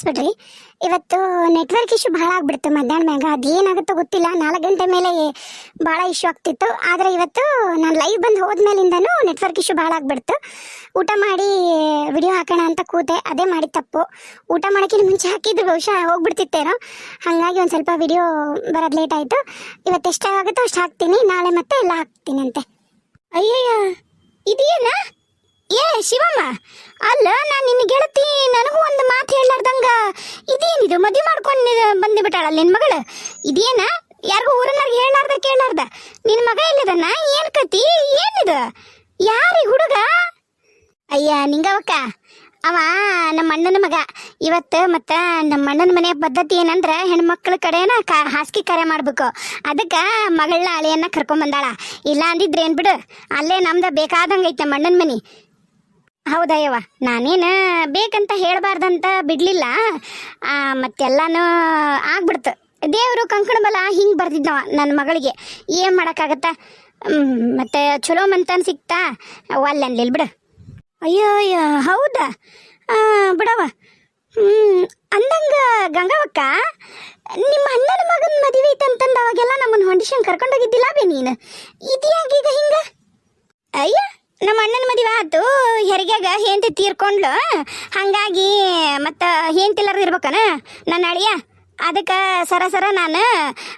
ಕ್ಷಮಿಸ್ಬಿಡ್ರಿ ಇವತ್ತು network issue ಭಾಳ ಆಗ್ಬಿಡ್ತು. ಮಧ್ಯಾಹ್ನ ಮ್ಯಾಗ ಅದೇನಾಗುತ್ತೋ ಗೊತ್ತಿಲ್ಲ. ನಾಲ್ಕು ಗಂಟೆ ಮೇಲೆ ಭಾಳ ಇಶ್ಯೂ ಆಗ್ತಿತ್ತು. ಆದರೆ ಇವತ್ತು ನಾನು ಲೈವ್ ಬಂದು ಹೋದ್ಮೇಲಿಂದನೂ ನೆಟ್ವರ್ಕ್ ಇಶ್ಯೂ ಭಾಳ ಆಗ್ಬಿಡ್ತು. ಊಟ ಮಾಡಿ ವಿಡಿಯೋ ಹಾಕೋಣ ಅಂತ ಕೂತೆ. ಅದೇ ಮಾಡಿ ತಪ್ಪು. ಊಟ ಮಾಡೋಕ್ಕಿಂತ ಮುಂಚೆ ಹಾಕಿದ್ರು ಬಹುಶಃ ಹೋಗ್ಬಿಡ್ತಿತ್ತೇನೋ. ಹಾಗಾಗಿ ಒಂದು ಸ್ವಲ್ಪ ವಿಡಿಯೋ ಬರೋದು ಲೇಟ್ ಆಯಿತು. ಇವತ್ತು ಎಷ್ಟಾಗುತ್ತೋ ಅಷ್ಟು ಹಾಕ್ತೀನಿ. ನಾಳೆ ಮತ್ತೆ ಎಲ್ಲ ಹಾಕ್ತೀನಿ ಅಂತೆ ಅಯ್ಯಯ್ಯ, ಇದೇನಾ? ಏ, ಶಿವಮ್ಮ, ಅಲ್ಲ, ನಾನು ನಿನ್ನ ಗೆಳತಿ, ನನಗೂ ಒಂದು ಮಾತು ಹೇಳಾರ್ದಂಗ ಇದೇನಿದು, ಮದುವೆ ಮಾಡ್ಕೊಂಡು ಬಂದು ಬಿಟ್ಟಾಳಲ್ಲ ನಿನ್ನ ಮಗಳು? ಇದೇನ? ಯಾರಿಗೂ ಊರಲ್ಲಾರ್ಗೆ ಹೇಳಾರ್ದ ಕೇಳಾರ್ದ ನಿನ್ನ ಮಗ ಎಲ್ಲಿದನ? ಏನ್ ಕತಿ? ಏನಿದು? ಯಾರಿ ಹುಡುಗ? ಅಯ್ಯ, ನಿಂಗವಕ್ಕ, ಅವ ನಮ್ಮ ಅಣ್ಣನ ಮಗ. ಇವತ್ತು ಮತ್ತು ನಮ್ಮ ಅಣ್ಣನ ಮನೆ ಪದ್ಧತಿ ಏನಂದ್ರೆ ಹೆಣ್ಮಕ್ಳ ಕಡೆನ ಕಾ, ಹಾಸಿಗೆ ಕರೆ ಮಾಡ್ಬೇಕು. ಅದಕ್ಕೆ ಮಗಳನ್ನ ಅಳಿಯನ್ನ ಕರ್ಕೊಂಬಂದಾಳ ಇಲ್ಲ ಅಂದಿದ್ರೆ ಏನು ಬಿಡು, ಅಲ್ಲೇ ನಮ್ದು ಬೇಕಾದಂಗೈತೆ ನಮ್ಮ ಅಣ್ಣನ ಮನೆ. ಹೌದಯ್ಯವ್ವ, ನಾನೇನು ಬೇಕಂತ ಹೇಳಬಾರ್ದಂತ ಬಿಡ್ಲಿಲ್ಲ. ಮತ್ತೆಲ್ಲಾನು ಆಗ್ಬಿಡ್ತು. ದೇವರು ಕಂಕಣ ಬಲ ಹಿಂಗೆ ಬರ್ದಿದ್ದವ ನನ್ನ ಮಗಳಿಗೆ. ಏನು ಮಾಡೋಕ್ಕಾಗತ್ತ? ಮತ್ತೆ ಚಲೋ ಮಂತನ್ ಸಿಕ್ತಾ? ಅಲ್ಲಿಲ್ಲ ಬಿಡು. ಅಯ್ಯೋ ಅಯ್ಯೋ, ಹೌದಾ? ಬಿಡವ ಅಂದಂಗ ಗಂಗಾವಕ್ಕ, ನಿಮ್ಮ ಅಣ್ಣನ ಮಗನ ಮದುವೆ ಐತೆ ಅಂತಂದು ಅವಾಗೆಲ್ಲ ನಮ್ಮನ್ನು ಹೊಂಡಿಸ್ಕೊಂಡು ಕರ್ಕೊಂಡೋಗಿದ್ದಿಲ್ಲ ಬೇ ನೀನು? ಇದ್ಯಾಗೀಗ ಹಿಂಗೆ? ಅಯ್ಯ! ನಮ್ಮ ಅಣ್ಣನ ಮದುವೆ ಆತು ಹೆರಿಗೆಗ ಹೆಂಡತಿ ತೀರ್ಕೊಂಡ್ಲು. ಹಂಗಾಗಿ ಮತ್ತು ಹೆಂಡತಿಲ್ಲರ ಇರ್ಬೇಕನ? ನನ್ನ ಅಳಿಯ, ಅದಕ್ಕೆ ಸರ ಸರ ನಾನು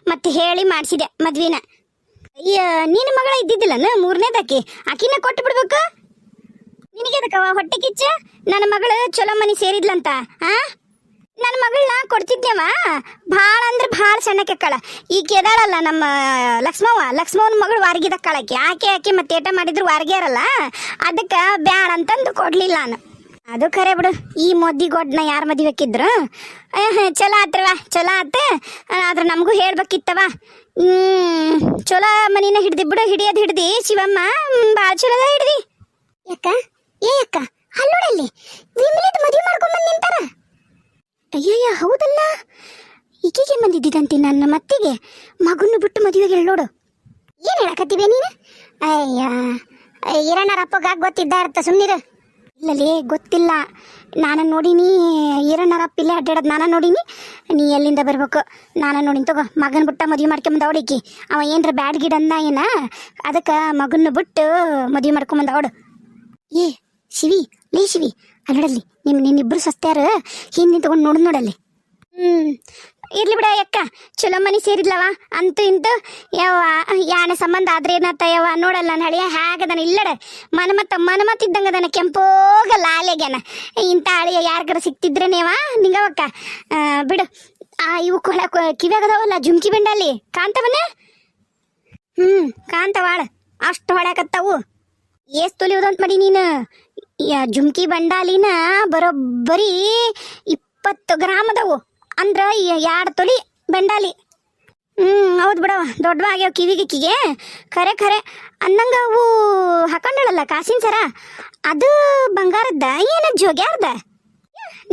ಮತ್ತೆ ಹೇಳಿ ಮಾಡಿಸಿದೆ ಮದ್ವಿನ. ನಿನ್ನ ಮಗಳ ಇದ್ದಿದ್ದಿಲ್ಲನ ಮೂರನೇದಾಕಿ ಆಕಿನ ಕೊಟ್ಟು ಬಿಡ್ಬೇಕು? ನಿನಗೆ ಅದಕ್ಕವ ಹೊಟ್ಟೆ ಕಿಚ್ಚ? ನನ್ನ ಮಗಳು ಚಲೋ ಮನೆ ಸೇರಿದ್ಲಂತ, ಆ? ನನ್ನ ಮಗಳನ್ನ ಕೊಡ್ತಿದ್ಯವ? ಭಾಳ ಅಂದ್ರೆ ಭಾಳ ಸಣ್ಣಕ್ಕೆ ಕಳ ಈಕೆ ಎದಾಳಲ್ಲ ನಮ್ಮ, ಲಕ್ಷ್ಮವ್ವ, ಲಕ್ಷ್ಮವ್ವನ ಮಗಳು ವಾರ್ಗಿದ ಕಳಕ್ಕೆ ಆಕೆ. ಆಕೆ ಮತ್ತೆ ಏಟ ಮಾಡಿದ್ರು ವಾರ್ಗೆ ಇರಲ್ಲ ಅದಕ್ಕೆ ಬ್ಯಾಡ ಅಂತಂದು ಕೊಡ್ಲಿಲ್ಲ ನಾನು. ಅದು ಖರೆ ಬಿಡು. ಈ ಮೊದ್ದಿ ಗೊಡ್ನ ಮದಿ ಬೇಕಿದ್ರು ಚಲೋ ಆತ್ರವ ಚಲೋ ಆತ. ಆದ್ರೆ ನಮಗೂ ಹೇಳ್ಬೇಕಿತ್ತವ? ಹ್ಮ್, ಚಲೋ ಮನಿನ ಹಿಡ್ದಿ ಬಿಡು, ಹಿಡಿಯೋದು ಹಿಡ್ದಿ. ಶಿವಮ್ಮ ಭಾಳ ಚಲೋದ ಹಿಡ್ದಿ. ಯಾಕ? ಏ, ಅಕ್ಕ ಅಲ್ಲೋಡಲ್ಲಿ ವಿಮಲಿದ್ ಮದುವೆ ಮಾಡ್ಕೊಂಡ್ ಬಂದ್ ನಿಂತಾರ? ಅಯ್ಯಯ್ಯ, ಹೌದಲ್ಲ? ಈಕೆಗೆ ಬಂದಿದ್ದಂತೆ ನನ್ನ ಮತ್ತಿಗೆ. ಮಗನ್ನು ಬಿಟ್ಟು ಮದುವೆಗೆ ನೋಡು. ಏನು ಹೇಳಕತ್ತೀವಿ ನೀನು? ಅಯ್ಯ ಈರಣ್ಣರ ಅಪ್ಪಗ ಗೊತ್ತಿದ್ದ ಇರ್ತ ಸುಮ್ಮನಿರು ಇಲ್ಲಲೇ, ಗೊತ್ತಿಲ್ಲ. ನಾನು ನೋಡಿನಿ ಈರಣ್ಣರಪ್ಪ ಇಲ್ಲೇ ಅಡ್ಡಾಡೋದು ನಾನು ನೋಡಿನಿ. ನೀ ಎಲ್ಲಿಂದ ಬರ್ಬೇಕು? ನಾನು ನೋಡಿನಿ, ತಗೋ. ಮಗನ ಬಿಟ್ಟ ಮದುವೆ ಮಾಡ್ಕೊಂಬಂದ ಅವಡಿಕಿ ಅವ ಏನ್ರ ಬ್ಯಾಡ್ ಗಿಡ ಅಂದ ಏನ? ಅದಕ್ಕೆ ಮಗನ್ನ ಬಿಟ್ಟು ಮದುವೆ ಮಾಡ್ಕೊಂಬಂದ ಅವಡು ಏ, ಶಿವಿ, ಲೇ ಶಿವಿ. ಅಲ್ಲಡಲ್ಲಿ ನಿಮ್ಮ ನಿನ್ನಿಬ್ರು ಸಸ್ತ್ಯಾರು ಹಿಂದೆ ತಗೊಂಡು ನೋಡು ನೋಡಲ್ಲಿ. ಹ್ಮ್ ಇರ್ಲಿ ಬಿಡ ಅಕ್ಕ ಚಲೋ ಮನೆ ಸೇರಿದ್ಲವ ಅಂತೂ ಇಂತೂ ಯವ್ವ ಯಾನೆ ಸಂಬಂಧ ಆದ್ರೆ ಏನತ್ತ ಯಾವ ನೋಡಲ್ಲ ನಾನು ಹಳಿಯ ಹೇಗದನ ಇಲ್ಲಡ ಮನಮತ್ತ ಇದ್ದಂಗೆ ಇದ್ದಂಗದನ ಕೆಂಪೋಗ ಲಾಲೆಗ್ಯಾನ ಇಂಥ ಹಳಿಯ ಯಾರಿಗಾರ ಸಿಕ್ತಿದ್ರೇನೇವ ನಿಂಗವಕ್ಕ? ಆ, ಬಿಡು ಆ ಇವು ಕೊಳ ಕಿವ್ಯಾಗದವಲ್ಲ ಜುಮ್ಕಿ ಬೆಂಡಲ್ಲಿ ಕಾಂತವನ? ಹ್ಮ್ ಕಾಂತವಾಳ ಅಷ್ಟು ಹೊಳ್ಯಾಕತ್ತಾವು ಏಸ್ ತೊಲಿಯೋದಂತ ಮಾಡಿ ನೀನು. ಯ- ಜುಮ್ಕಿ ಬಂಡಾಲಿನ ಬರೋಬ್ಬರಿ ಇಪ್ಪತ್ತು ಗ್ರಾಮ್ ಅದಾವು. ಅಂದ್ರ ಎರಡು ತೊಲಿ ಬಂಡಾಲಿ. ಹ್ಮ್, ಹೌದು ಬಿಡವ ದೊಡ್ಡವಾಗ್ಯಾವ ಕಿವಿಗಿಕ್ಕಿಗೆ ಖರೆ ಖರೆ ಅಂದಂಗ ಅವು ಹಾಕೊಂಡಳಲ್ಲ ಕಾಸಿನ ಸರ? ಅದು ಬಂಗಾರದ್ದ, ಏನ ಜೋಗ್ಯಾರ್ದ?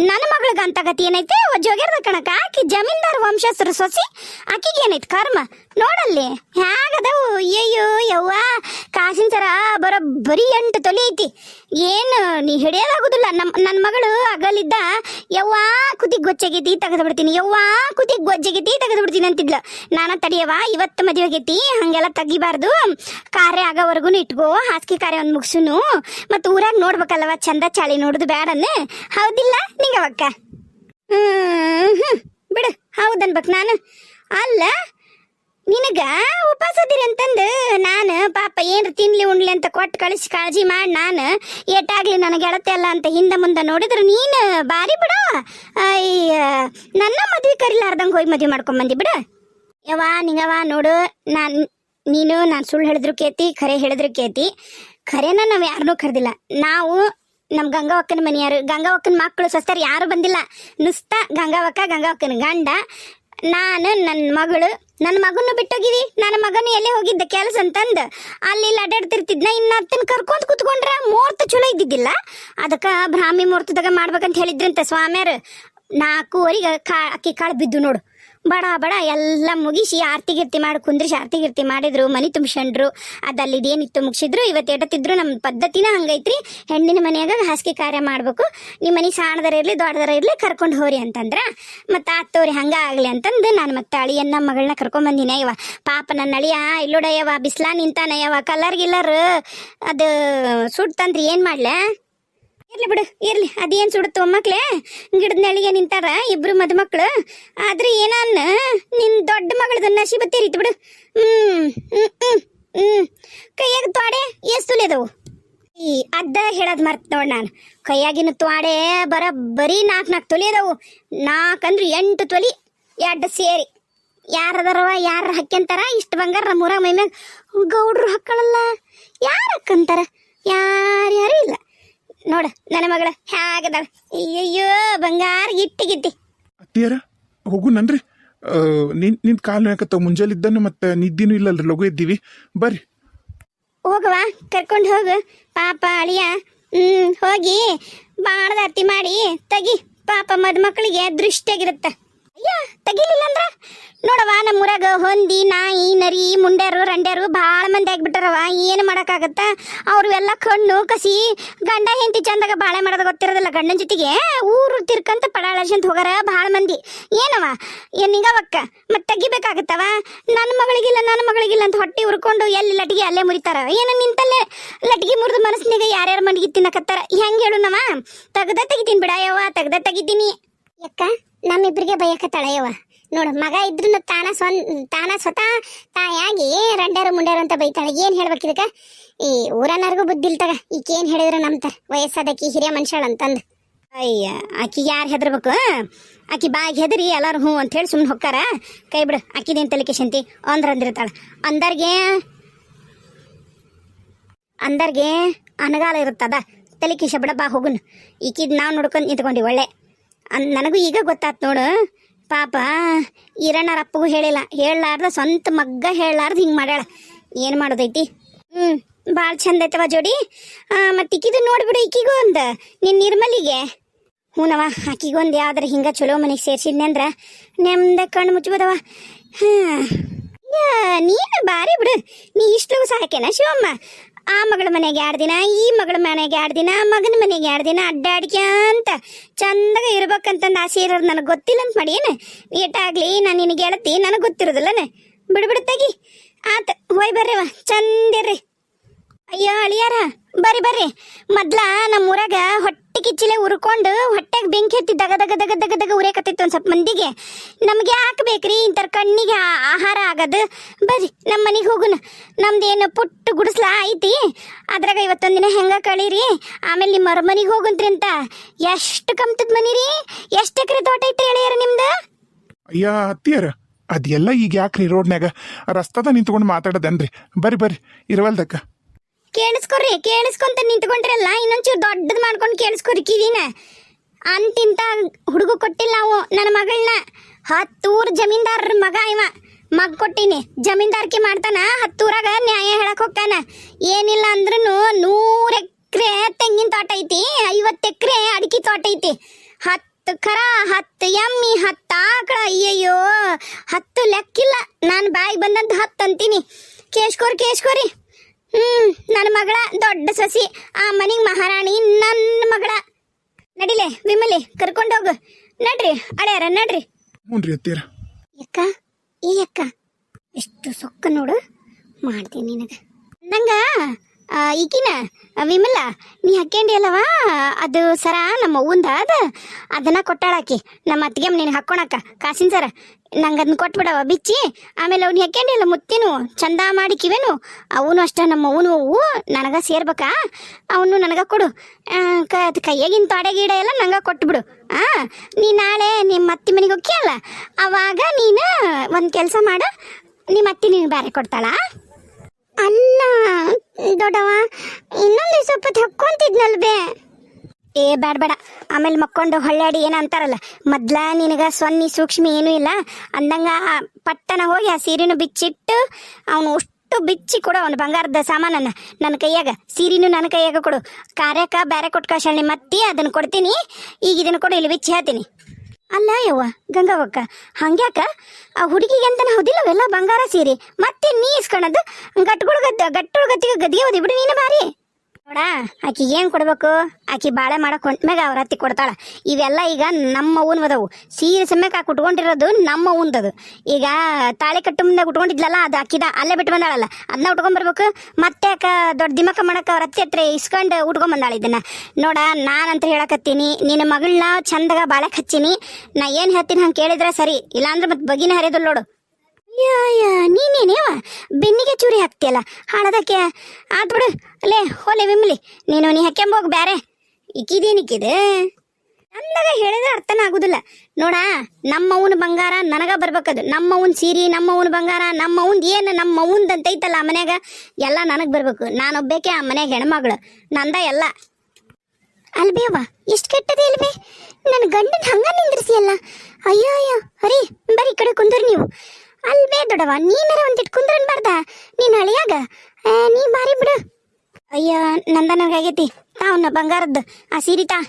ನನ್ನ ಮಗಳಿಗೆ ಅಂತ ಗತಿ ಏನೈತೆ? ಜೋಗ್ಯಾರ್ದ ಕಣಕ? ಆಕಿ ಜಮೀನ್ದಾರ್ ವಂಶಸ್ಥರು ಸೊಸಿ, ಆಕಿಗೆ ಏನೈತಿ ಕರ್ಮ? ನೋಡಲ್ಲಿ ಹ್ಯಾಗದವು ಅಯ್ಯಯ್ಯೋ, ಯವ್ವ ಕಾಸಿನ ಸರ ಬರೋಬ್ಬರಿ ಎಂಟು ತೊಲಿ ಐತಿ. ಏನು, ನೀ ಹಿಡಿಯೋದಾಗುದಿಲ್ಲ ನಮ್ಮ ನನ್ನ ಮಗಳು ಅಗಲಿದ್ದ ಯವ್ವ ಕುದಿಗೆ ಗೊಚ್ಚಾಗೈತಿ ತೆಗೆದು ಬಿಡ್ತೀನಿ ಯವ್ವ ಕುದಿಗೆ ಗೊಜ್ಜಾಗೈತಿ ತೆಗೆದು ಬಿಡ್ತೀನಿ ಅಂತಿದ್ಲು. ನಾನ ತಡಿಯವ ಇವತ್ತು ಮದುವೆ ಆಗೈತಿ, ಹಂಗೆಲ್ಲ ತೆಗಿಬಾರ್ದು. ಕಾರ್ಯ ಆಗೋವರೆಗೂ ಇಟ್ಕೋ, ಹಾಸಿಗೆ ಕಾರ್ಯ ಒಂದು ಮುಗಿಸುನು. ಮತ್ತು ಊರಾಗ ನೋಡ್ಬೇಕಲ್ಲವ, ಚಂದ ಚಾಳಿ ನೋಡುದು ಬ್ಯಾಡನ್ನ. ಹೌದಿಲ್ಲ ನಿಂಗವಕ್ಕ ಹ್ಮ್ ಹ್ಮ್. ಬಿಡು ಹೌದನ್ಬೇಕು ನಾನು. ಅಲ್ಲ, ನಿನಗ ಉಪವಾಸ ಅದಿರಿ ಅಂತಂದು ನಾನು, ಪಾಪ ಏನ್ರ ತಿನ್ಲಿ, ಉಣ್ಲಿ ಅಂತ ಕೊಟ್ಟು ಕಳಿಸಿ ಕಾಳಜಿ ಮಾಡಿ ನಾನು. ಏಟಾಗ್ಲಿ ನನಗೆ ಗೆಳತಿ ಅಲ್ಲ ಅಂತ ಹಿಂದೆ ಮುಂದೆ ನೋಡಿದ್ರು ನೀನು. ಬಾರಿ ಬಿಡ. ಅಯ್ಯ, ನನ್ನ ಮದ್ವೆ ಕರಿಲಾರ್ದಂಗೆ ಹೋಗಿ ಮದ್ವೆ ಮಾಡ್ಕೊಂಡ್ ಬಂದಿ ಬಿಡ. ಯವ್ವ, ನಿಂಗವ್ವ, ನೋಡು. ನಾನು, ನೀನು, ನಾನು ಸುಳ್ಳು ಹೇಳಿದ್ರು ಕೇತಿ, ಖರೆ ಹೇಳಿದ್ರು ಕೇತಿ. ಖರೇನ ನಾವು ಯಾರನ್ನೂ ಕರೆದಿಲ್ಲ. ನಾವು ನಮ್ಮ ಗಂಗಾವಕ್ಕನ ಮನೆಯಾರು. ಗಂಗಾವಕ್ಕನ ಮಕ್ಕಳು ಸ್ವಸ್ಥರು ಯಾರು ಬಂದಿಲ್ಲ. ನುಸ್ತ ಗಂಗಾವಕ್ಕ, ಗಂಗಾವಕ್ಕನ ಗಂಡ. ನಾನು ನನ್ನ ಮಗಳು. ನನ್ನ ಮಗನ್ನು ಬಿಟ್ಟೋಗಿದಿ? ನನ್ನ ಮಗನು ಎಲ್ಲಿ ಹೋಗಿದ್ದ? ಕೆಲಸ ಅಂತಂದು. ಅಲ್ಲಿ ಇಲ್ಲಿ ಅಡ್ಡಾಡ್ತಿರ್ತಿದ್ನ ಇನ್ನು ಅತ್ತನ ಕರ್ಕೊಂಡ್ ಕುತ್ಕೊಂಡ್ರ ಮುಹೂರ್ತ ಚಲೋ ಇದ್ದಿದ್ದಿಲ್ಲ. ಅದಕ್ಕೆ ಬ್ರಾಹ್ಮಿ ಮುಹೂರ್ತದಾಗ ಮಾಡ್ಬೇಕಂತ ಹೇಳಿದ್ರಂತೆ ಸ್ವಾಮ್ಯಾರು. ನಾಲ್ಕೂವರೆಗೆ ಕಾ, ಅಕ್ಕಿ ಕಾಳು ಬಿದ್ದು ನೋಡು. ಬಡ ಬಡ, ಎಲ್ಲ ಮುಗಿಸಿ ಆರ್ತಿ ಗಿರ್ತಿ ಮಾಡಿ, ಕುಂದ್ರಿಸಿ ಆರ್ತಿ ಗಿರ್ತಿ ಮಾಡಿದ್ರು, ಮನೆ ತುಂಬಿಸ್ಕೊಂಡ್ರು ಅದಲ್ಲಿ ಇದೇನಿತ್ತು ಮುಗಿಸಿದ್ರು, ಇವತ್ತು ಎಡತಿದ್ರು ನಮ್ಮ ಪದ್ಧತಿನ ಹಂಗೈತ್ರಿ. ಹೆಣ್ಣಿನ ಮನೆಯಾಗ ಹಾಸಿಗೆ ಕಾರ್ಯ ಮಾಡಬೇಕು. ನಿಮ್ಮ ಮನೆ ಸಾಣದರ ಇರಲಿ, ದೊಡ್ಡದರ ಇರಲಿ, ಕರ್ಕೊಂಡು ಹೋರಿ ಅಂತಂದ್ರ, ಮತ್ತೆ ಆತ್ತವ್ರಿ ಹಂಗೆ ಆಗಲಿ ಅಂತಂದು ನಾನು ಮತ್ತೆ ಅಳಿಯನ್ನ, ಮಗಳನ್ನ ಕರ್ಕೊಂಡ್ ಬಂದಿನಿ ಅಯ್ಯವ ಪಾಪ ನನ್ನ ಅಳಿಯ ಇಲ್ಲೋಡಯ್ಯವ ಬಿಸ್ಲಾ ನಿಂತಾನಯ್ಯವ ಕಲರ್ ಗಿಲ್ಲರ್, ಅದು ಸುಡ್ತಂದ್ರಿ ಏನು ಮಾಡ್ಲೆ? ಇರ್ಲಿ ಬಿಡು, ಇರ್ಲಿ. ಅದೇನ್ ಸುಡುತ್ತೋ ಮಕ್ಳೇ? ಗಿಡದ ನೆಳಿಗೆ ನಿಂತಾರ ಇಬ್ರು ಮದುಮಕ್ಳು. ಆದ್ರೆ ಏನನ್ನ ನಿನ್ ದೊಡ್ಡ ಮಗಳದ ನಶೀಬ ತೆರೀತು ಬಿಡು. ಹ್ಮ್ ಹ್ಮ್ ಕೈಯಾಗ ತೋಡೆ ಎಷ್ಟು ಅದಾವು? ಈ ಅದ್ದ ಹೇಳದ್ ಮರ್ತ್ ನೋಡ್ ನಾನು. ಕೈಯಾಗಿನ ತ್ವಾಡೆ ಬರ ನಾಲ್ಕು ನಾಲ್ಕು ತೊಲಿ ಅದಾವು. ನಾಲ್ಕಂದ್ರೆ ಎಂಟು ತೊಲಿ, ಎರಡು ಸೇರಿ. ಯಾರದಾರವ, ಯಾರ ಹಕ್ಕಂತಾರ ಇಷ್ಟು ಬಂಗಾರ ನಮ್ಮೂರ ಮೈ ಮ್ಯಾಗ ಗೌಡ್ರು ಹಕ್ಕಳಲ್ಲ. ಯಾರು ಹಕ್ಕಂತಾರ? ಯಾರ್ಯಾರು ಇಲ್ಲ. ನೋಡ ನನ್ನ ಮಗಳ ಹೇಗದಾಳ? ಅಯ್ಯಯ್ಯೋ ಬಂಗಾರ ಗಿಟ್ಟಿ ಗಿಟ್ಟಿ. ಅತ್ತಿಯರ ಹೋಗು ನನ್ರಿ. ನಿನ್ ನಿನ್ ಕಾಲು ಯಾಕತ್ತ ಮುಂಜಾನೆ ಇದ್ದಾನು ಮತ್ತೆ ನಿದ್ದಿನೂ ಇಲ್ಲಲ್ರಿ ಲಗು ಇದ್ದೀವಿ ಬರ್ರಿ. ಹೋಗವ ಕರ್ಕೊಂಡು ಹೋಗು. ಪಾಪ ಅಳಿಯ ಹ್ಮ್ ಹೋಗಿ ಬಾಣದ ಅತ್ತಿ ಮಾಡಿ ತಗಿ. ಪಾಪ ಮದುಮಕ್ಕಳಿಗೆ ದೃಷ್ಟಿಯಾಗಿರುತ್ತ. ಅಯ್ಯ ತೆಗಿಲಿಲ್ಲ ಅಂದ್ರ ನೋಡವ ನಮ್ಮೂರಾಗ ಹೊಂದಿ, ನಾಯಿ, ನರಿ, ಮುಂಡ್ಯಾರು, ರಂಡ್ಯಾರು ಭಾಳ ಮಂದಿ ಆಗ್ಬಿಟ್ಟಾರವ ಏನು ಮಾಡೋಕ್ಕಾಗತ್ತ? ಅವರು ಎಲ್ಲ ಕಣ್ಣು ಕಸಿ, ಗಂಡ, ಹೆಂಡತಿ ಚಂದಾಗ ಬಾಳೆ ಮಾಡೋದು ಗೊತ್ತಿರೋದಿಲ್ಲ. ಗಂಡನ ಜೊತೆಗೆ ಊರು ತಿರ್ಕಂತ ಪಡಾಳಸಂತ ಹೋಗಾರ ಭಾಳ ಮಂದಿ. ಏನವ ಏನ್ ನಿಂಗವಕ್ಕ? ಮತ್ತೆ ತೆಗಿಬೇಕಾಗತ್ತವ? ನನ್ನ ಮಗಳಿಗಿಲ್ಲ ನನ್ನ ಮಗಳಿಗಿಲ್ಲ ಅಂತ ಹೊಟ್ಟೆ ಉರ್ಕೊಂಡು ಎಲ್ಲಿ ಲಟಿಗೆ ಅಲ್ಲೇ ಮುರಿತಾರ? ಏನು ನಿಂತಲ್ಲೇ ಲಟಿಗೆ ಮುರಿದು ಮನಸ್ಸಿನಾಗ ಯಾರ್ಯಾರ ಮಂಡಿಗೆ ತಿನ್ನಕತ್ತಾರ? ಹೆಂಗೆ ಹೇಳು ನವ ತೆಗ್ದ ತೆಗಿತೀನಿ ಬಿಡ ಯವ್ವ, ತೆಗ್ದ ತೆಗಿತೀನಿ ಯಾಕ ನಮ್ಮಿಬ್ರಿಗೆ ಯವ್ವ. ನೋಡು, ಮಗ ಇದ್ರು ತಾನ ಸ್ವನ್ ತಾನ ಸ್ವತಃ ತಾಯಾಗಿ ರಂಡ್ಯಾರು ಮುಂಡ್ಯಾರು ಅಂತ ಬೈತಾಳೆ. ಏನು ಹೇಳ್ಬೇಕು ಇದಕ್ಕೆ? ಈ ಊರನ್ನರ್ಗೂ ಬುದ್ಧಿ ಇಲ್ತಗ ಈಕೆ ಏನ್ ಹೇಳಿದ್ರು ನಂಬ್ತಾರೆ. ವಯಸ್ಸಾದಕಿ ಹಿರಿಯ ಮನುಷ್ಯಳ ಅಂತಂದು. ಅಯ್ಯ ಆಕಿ ಯಾರು ಹೆದರ್ಬೇಕು ಆಕಿ ಬಾಗಿ ಹೆದರಿ, ಎಲ್ಲರೂ ಹ್ಞೂ ಅಂತ ಹೇಳಿ ಸುಮ್ಮನೆ ಹೊಕ್ಕಾರ. ಕೈ ಬಿಡು ಆಕಿದೇನು ತಲಿಕೆ ಶಂತಿ ಅಂದ್ರ ಅಂದಿರ್ತಾಳ ಅಂದರ್ಗೆ ಅಂದರ್ಗೆ ಅನಗಾಲ ಇರುತ್ತದ? ತಲೆ ಕಿಶ ಬಿಡ ಬಾ ಹೋಗುನ್. ಈಕಿದ್ ನಾವು ನೋಡ್ಕೊಂಡು ನಿಂತ್ಕೊಂಡಿ ಒಳ್ಳೆ. ನನಗೂ ಈಗ ಗೊತ್ತಾತ್ ನೋಡು. ಪಾಪ, ಈರಣ್ಣರ ಅಪ್ಪಗೂ ಹೇಳಿಲ್ಲ. ಹೇಳಲಾರ್ದ ಸ್ವಂತ ಮಗ್ಗ ಹೇಳಲಾರ್ದ ಹಿಂಗೆ ಮಾಡ್ಯಾಳ. ಏನು ಮಾಡೋದೈತಿ? ಹ್ಞೂ ಭಾಳ ಚಂದ ಐತವ ಜೋಡಿ. ಮತ್ತು ಇಕ್ಕಿದು ನೋಡ್ಬಿಡು ಇಕ್ಕಿಗೂ ಒಂದು. ನಿನ್ನ ನಿರ್ಮಲಿಗೆ. ಹ್ಞೂನವ ಆಕಿಗೊಂದು ಯಾವ್ದಾರ ಹಿಂಗೆ ಚಲೋ ಮನೆಗೆ ಸೇರಿಸಿದ್ನೆ ಅಂದ್ರೆ ನೆಮ್ಮದ ಕಣ್ಣು ಮುಚ್ಚಬೋದವ ಹಾಂ ನೀನು ಬಾರಿ ಬಿಡು. ನೀ ಇಷ್ಟು ಸಾಕೆನ ಶಿವಮ್ಮ? ಆ ಮಗಳ ಮನೆಗೆ ಎರಡು ದಿನ, ಈ ಮಗಳ ಮನೆಗೆ ಎರಡು ದಿನ, ಮಗನ ಮನೆಗೆ ಎರಡು ದಿನ ಅಡ್ಡಾಡ್ಕ್ಯಾಂತ ಚಂದಾಗ ಇರ್ಬೇಕಂತಂದು ಆಸೆ ಇರೋದು ನನಗೆ ಗೊತ್ತಿಲ್ಲ ಅಂತ ಮಾಡಿ ಏನು? ಏಟಾಗ್ಲಿ ನಾನು ನಿನಗೆ ಹೇಳ್ತಿ, ನನಗೆ ಗೊತ್ತಿರೋದಿಲ್ಲನೆ? ಬಿಡು ಬಿಡು ತೆಗಿ. ಆತ, ಹೋಯ್ ಬರ್ರಿವ ಚಂದಿರ್ರಿ ಅಯ್ಯೋ, ಅಳಿಯಾರ, ಬರ್ರಿ ಬರ್ರಿ. ಮೊದ್ಲ ನಮ್ಮ ಊರಾಗ ಹೊಟ್ಟೆ ಕಿಚ್ಚಿಲೆ ಉರ್ಕೊಂಡು ಹೊಟ್ಟೆಗೆ ಬೆಂಕಿ ಹತ್ತಿ ದಗ ದಗ ದಗ ದಗ ದಗ ಉರಿಯಕತ್ತಿತ್ತು ಒಂದು ಸ್ವಲ್ಪ ಮಂದಿಗೆ. ನಮ್ಗೆ ಯಾಕೆ ಬೇಕ್ರಿ? ಇಂಥರ ಕಣ್ಣಿಗೆ ಆಹಾರ ಆಗದು. ಬರ್ರಿ ನಮ್ಮ ಮನೆಗೆ ಹೋಗುನ. ನಮ್ದೇನು ಪುಟ್ಟ ಗುಡಿಸ್ಲ ಐತಿ. ಅದ್ರಾಗ ದಿನ ಹೆಂಗ ಕಳೀರಿ? ಆಮೇಲೆ ನಿಮ್ಮ ಮನೆಗೆ ಹೋಗುಂತ್ರಿ ಅಂತ. ಎಷ್ಟು ಕಮ್ತದ ಮನಿ ರೀ? ಎಷ್ಟು ಎಕರೆ ತೋಟ ಐತ್ರಿ ಎಳೆಯರ ನಿಮ್ದು? ಅಯ್ಯ, ಅತ್ತಿಯರ ಅದೆಲ್ಲ ಈಗ ಯಾಕ್ರಿ ರೋಡ್ನ್ಯಾಗ ರಸ್ತಾದ ನಿಂತ್ಕೊಂಡು ಮಾತಾಡೋದನ್ರಿ? ಬರ್ರಿ ಬರ್ರಿ, ಇರವಲ್ದಕ್ಕ. ಕೇಳಿಸ್ಕೊರಿ ಕೇಳಿಸ್ಕೊಂತ ನಿಂತ್ಕೊಂಡ್ರಲ್ಲ, ಇನ್ನೊಂಚೂರು ದೊಡ್ಡದು ಮಾಡ್ಕೊಂಡು ಕೇಳಿಸ್ಕೊರಿ ಕಿವಿನ. ಅಂತಿಂತ ಹುಡುಗ ಕೊಟ್ಟಿಲ್ಲ ನಾವು ನನ್ನ ಮಗಳನ್ನ. ಹತ್ತೂರು ಜಮೀನ್ದಾರರ ಮಗ ಇವ. ಮಗ ಕೊಟ್ಟಿನಿ. ಜಮೀನ್ದಾರ್ಕಿ ಮಾಡ್ತಾನ, ಹತ್ತೂರಾಗ ನ್ಯಾಯ ಹೇಳಕ್ ಹೋಗ್ತಾನ. ಏನಿಲ್ಲ ಅಂದ್ರೂ ನೂರ ಎಕರೆ ತೆಂಗಿನ ತೋಟ ಐತಿ, ಐವತ್ತು ಎಕರೆ ಅಡಿಕೆ ತೋಟ ಐತಿ. ಹತ್ತು ಕರ, ಹತ್ತು ಎಮ್ಮಿ, ಹತ್ತು ಆಕಳ, ಅಯ್ಯಯ್ಯೋ. ಹತ್ತು ಲೆಕ್ಕಿಲ್ಲ. ನಾನು ಬಾಯಿಗೆ ಬಂದಂತ ಹತ್ತು ಅಂತೀನಿ. ಕೇಶ್ಕೋರಿ ಕೇಶ್ಕೋರಿ ಮಗಳ ದೊಡ್ಡ ಸಸಿ ಆ ಮನಿಗ್ ಮಹಾರಾಣಿ ನನ್ನ ಮಗಳ. ನಡಿಲೆ ವಿಮಲಿ ಕರ್ಕೊಂಡೋಗು ನಡ್ರಿ ಅಳ್ಯಾರ ನಡ್ರಿ. ಹ್ಞೂನ್ರಿ ಅತ್ತೀರ ಅಕ್ಕ ಈ ಅಕ್ಕ ಎಷ್ಟು ಸೊಕ್ಕ ನೋಡು. ಮಾಡ್ತೀನಿ ನಿನಗೆ. ನಂಗ ಆ, ವಿಮಲ ನೀ ಹಾಕ್ಯಂಡಿ ಅಲ್ಲವಾ? ಅದು ಸರ ನಮ್ಮ ಅವ್ವಂದ ಅದ. ಅದನ್ನ ಕೊಟ್ಟಾಳಾಕಿ. ನಮ್ಮ ಅತ್ತಿಗೆ ನೀನು ಹಾಕ್ಕೊಳಕ ಕಾಸಿನ ಸರ. ನಂಗೆ ಅದನ್ನ ಕೊಟ್ಬಿಡವ ಬಿಚ್ಚಿ. ಆಮೇಲೆ ಅವ್ನು ಹಾಕ್ಯಂಡಿ ಅಲ್ಲ ಮುತ್ತಿನು ಚಂದ ಮಾಡಿ ಕಿವೇನು. ಅವನು ಅಷ್ಟ ನಮ್ಮ ಅವನು ಅವು ನನಗ ಸೇರ್ಬೇಕಾ? ಅವನು ನನಗ ಕೊಡು. ಅದು ಕೈಯಾಗಿನ ತೊಡೆ ಗಿಡ ಎಲ್ಲ ನಂಗ ಕೊಟ್ಬಿಡು. ಆ ನೀ ನಾಳೆ ನಿಮ್ಮ ಅತ್ತಿ ಮನೆಗೆ ಹೋಗ್ಯಲ್ಲ ಅವಾಗ ನೀನು ಒಂದು ಕೆಲಸ ಮಾಡು. ನಿಮ್ಮ ಅತ್ತಿ ನೀನು ಬೇರೆ ಕೊಡ್ತಾಳಾ? ಅಲ್ಲ ದೊಡ್ಡವ ಇನ್ನೊಂದು ಸ್ವಲ್ಪ ತಕ್ಕೊಂತಿದ್ನಲ್ವೇ ಏ ಬೇಡ ಬೇಡ ಆಮೇಲೆ ಮಕ್ಕೊಂಡು ಹೊಳ್ಳಾಡಿ ಏನ ಅಂತಾರಲ್ಲ, ಮೊದ್ಲ ನಿನಗ ಸೊನ್ನಿ ಸೂಕ್ಷ್ಮ ಏನೂ ಇಲ್ಲ. ಅಂದಂಗ ಆ ಪಟ್ಟನ ಹೋಗಿ ಆ ಸೀರೆನು ಬಿಚ್ಚಿಟ್ಟು, ಅವನು ಅಷ್ಟು ಬಿಚ್ಚಿ ಕೊಡು ಅವನು ಬಂಗಾರದ ಸಾಮಾನನ್ನ ನನ್ನ ಕೈಯಾಗ. ಸೀರೆನು ನನ್ನ ಕೈಯಾಗ ಕೊಡು. ಕಾರ್ಯಕ್ಕ ಬೇರೆ ಕೊಟ್ಟು ಮತ್ತಿ ಅದನ್ನ ಕೊಡ್ತೀನಿ. ಈಗ ಇದನ್ನ ಕೊಡು, ಇಲ್ಲಿ ಬಿಚ್ಚಿ ಹೇಳ್ತೀನಿ ಅಲ್ಲ ಯವ್ವ, ಗಂಗಾವಕ್ಕ, ಹಂಗ್ಯಾಕ? ಆ ಹುಡುಗಿಗೆ ಅಂತನ ಹೌದಿಲ್ಲ ಅವೆಲ್ಲ ಬಂಗಾರ ಸೀರೆ. ಮತ್ತೆ ನೀ ಇಸ್ಕೊಳದು ಗಟ್ಗಳು ಗದ್ದ ಗಟ್ಟುಳ ಗತ್ತಿಗೆ ಗದಿಗೆ ಓದಿ ಬಿಡು ನೀನು ಬಾರಿ. ನೋಡ, ಆಕಿ ಏನ್ ಕೊಡ್ಬೇಕು? ಆಕಿ ಬಾಳೆ ಮಾಡಕ್ ಹೊಂಟ್ಮ್ಯಾಗ ಅವ್ರ ಹತ್ತಿ ಕೊಡ್ತಾಳ. ಇವೆಲ್ಲ ಈಗ ನಮ್ಮ ಊನ್ ಅದಾವು ಸೀರೆ ಸಮ್ಯಕ್ ಆಕಿ ಉಟ್ಕೊಂಡಿರೋದು ನಮ್ಮ ಊನ್ದದು. ಈಗ ತಾಳಿ ಕಟ್ಟು ಮುಂದೆ ಉಟ್ಕೊಂಡಿದ್ಲಲ್ಲ, ಅದು ಅಕ್ಕಿದ ಅಲ್ಲೇ ಬಿಟ್ಟು ಬಂದಾಳಲ್ಲ. ಅದನ್ನ ಉಟ್ಕೊಂಡ್ ಬರ್ಬೇಕು ಮತ್ತೆ ಅಕ್ಕ ದೊಡ್ಡ ದಿಮಕ ಮಾಡಕ್ಕೆ ಅವ್ರ ಹತ್ತಿ ಹತ್ರ ಇಸ್ಕೊಂಡು ಉಟ್ಕೊಂಡ್ ಬಂದಾಳ ಇದನ್ನ. ನೋಡ, ನಾನಂತ ಹೇಳಕತ್ತೀನಿ. ನಿನ್ನ ಮಗಳನ್ನ ಚಂದಗ ಬಾಳೆ ಹಚ್ಚೀನಿ. ನಾ ಏನ್ ಹೇಳ್ತೀನಿ ಹಂಗೆ ಕೇಳಿದ್ರೆ ಸರಿ. ಇಲ್ಲಾಂದ್ರೆ ಮತ್ತೆ ಬಗಿನ ಹರಿಯೋದಿಲ್ಲ ನೋಡು. ಯಾಯ ನೀನೇನೇವ? ಬೆನ್ನಿಗೆ ಚೂರಿ ಹಾಕ್ತಿಯಲ್ಲ, ಹಾಳದಕ್ಕೆ? ಆತ್ ಬಿಡು ಅಲ್ಲೇ ಹೋಲೆ ವಿಮ್ಲಿ, ನೀನು ನೀ ಹೋಗ್ ಬ್ಯಾರೆ. ಇಕ್ಕಿದೇನಿಕ್ಕಿದೆ ಅಂದಾಗ ಹೇಳಿದ ಅರ್ಥನ ಆಗುದಿಲ್ಲ. ನೋಡ, ನಮ್ಮ ಅವನ ಬಂಗಾರ, ನನಗ ಬರ್ಬೇಕದು. ನಮ್ಮ ಸೀರೆ ಸೀರಿ, ನಮ್ಮ ಅವನ ಬಂಗಾರ, ನಮ್ಮ ಅವನ್ ಏನು ನಮ್ಮ ಅವಂದ್ ಅಂತ ಐತಲ್ಲ ಆ ಮನ್ಯಾಗ? ಎಲ್ಲ ನನಗ್ ಬರ್ಬೇಕು. ನಾನೊಬ್ಬೇಕೆ ಆ ಮನ್ಯಾಗ ಹೆಣ್ಮಗಳು. ನಂದ ಎಲ್ಲ. ಅಲ್ಬೇವ ಎಷ್ಟು ಕೆಟ್ಟದೆ ಅಲ್ಬೇ. ನನ್ನ ಗಂಡನ ಹಂಗ ನಿಂದ್ರಿಸಿಯಲ್ಲ. ಅಯ್ಯೋ ಅಯ್ಯೋ ಅರೇ, ಬರೀ ಕಡೆ ಕುಂದ್ರಿ ನೀವು. ಅಲ್ಬೇ ದೊಡವ ನೀನಾರ ಒಂದಿಟ್ಟು ಕುಂದ್ರ ಅನ್ಬಾರ್ದ ನೀನ್ ಹಳಿಯಾಗ ನೀ ಬಾರಿ ಬಿಡು. ಅಯ್ಯ ನಂದ ನನಗಾಗೈತಿ ತಾವನ್ನ ಬಂಗಾರದ್ದು. ಆ ಸೀರಿ ತಾ.